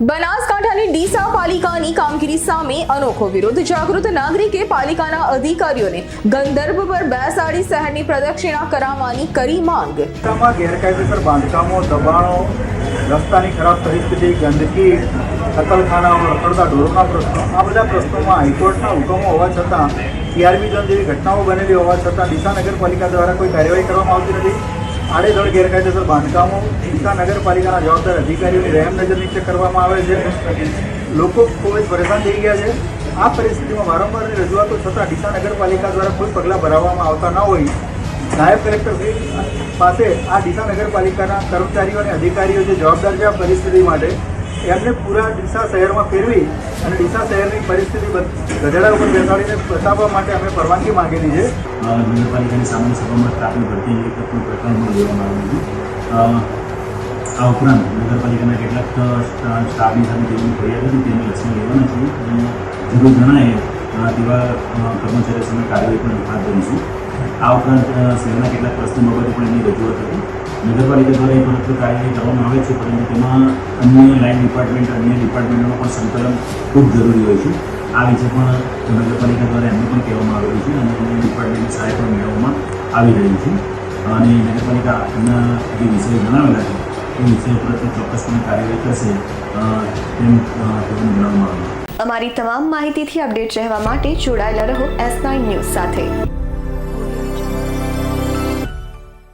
બનાસકાંઠાની ડીસા પાલિકાની કામગીરી સામે અનોખો વિરોધ. જાગૃત નાગરિકે પાલિકાના અધિકારીઓને ગંધર્ભ પર બેસાડી શહેરની પ્રદક્ષિણા કરાવવાની કરી માંગ. ગેરકાયદેસર બાંધકામો, દબાણો, રસ્તાની ખરાબ પરિસ્થિતિ, ગંદકી કતલખાનાઓ રખડતા ઢોરોના પ્રશ્નો, આ બધા પ્રશ્નોમાં હાઈકોર્ટના હુકમો હોવા છતાં, ટીઆરબી ઝોન જેવી ઘટનાઓ બનેલી હોવા છતાં ડીસા નગરપાલિકા દ્વારા કોઈ કાર્યવાહી કરવામાં આવતી નથી. આડેધડ ગેરકાયદેસર બાંધકામો ડીસા નગરપાલિકાના જવાબદાર અધિકારીઓની રહેમ નજર નીચે કરવામાં આવે છે. લોકો ખૂબ જ પરેશાન થઈ ગયા છે. આ પરિસ્થિતિમાં વારંવાર રજૂઆતો છતાં ડીસા નગરપાલિકા દ્વારા કોઈ પગલાં ભરાવવામાં આવતા ન હોય. નાયબ કલેક્ટરશ્રી પાસે આ ડીસા નગરપાલિકાના કર્મચારીઓ અને અધિકારીઓ જે જવાબદાર છે આ પરિસ્થિતિ માટે એમને પૂરા ડીસા શહેરમાં ફેરવી અને ડીસા શહેરની પરિસ્થિતિ ગધેડા ઉપર બેસાડીને બતાવવા માટે અમે પરવાનગી માંગેલી છે. નગરપાલિકાની સામાન્ય સભામાં ટ્રાફિક ભરતી અંગે પ્રકરણમાં પ્રકરણ લેવામાં આવ્યું હતું. આ ઉપરાંત નગરપાલિકાના કેટલાક સ્ટાફની સાથે જેમની ફરિયાદ હતી તેની લક્ષણ લેવાના અને જરૂર જણાય તેવા કર્મચારીઓ સામે કાર્યવાહી પણ હાથ ધરીશું. આ ઉપરાંત શહેરના કેટલાક પ્રશ્નો બાબતે પણ એની રજૂઆત હતી. નગરપાલિકા દ્વારા એ પણ કાર્યવાહી કરવામાં આવે છે, પરંતુ તેમાં અન્ય લાઇન ડિપાર્ટમેન્ટ, અન્ય ડિપાર્ટમેન્ટનું પણ સંકલન ખૂબ જરૂરી હોય છે. આ વિશે પણ નગરપાલિકા દ્વારા એમને પણ કહેવામાં આવેલું છે અને અન્ય ડિપાર્ટમેન્ટની સહાય પણ મેળવવામાં આવી રહી છે. અને નગરપાલિકા એમના જે વિષયો જણાવેલા છે, એ વિષયો પર તે ચોક્કસપણે કાર્યવાહી કરશે તેમ જણાવવામાં આવ્યું અમારી તમામ માહિતીથી અપડેટ રહેવા માટે જોડાયેલા રહો એસ નાઇન ન્યૂઝ સાથે.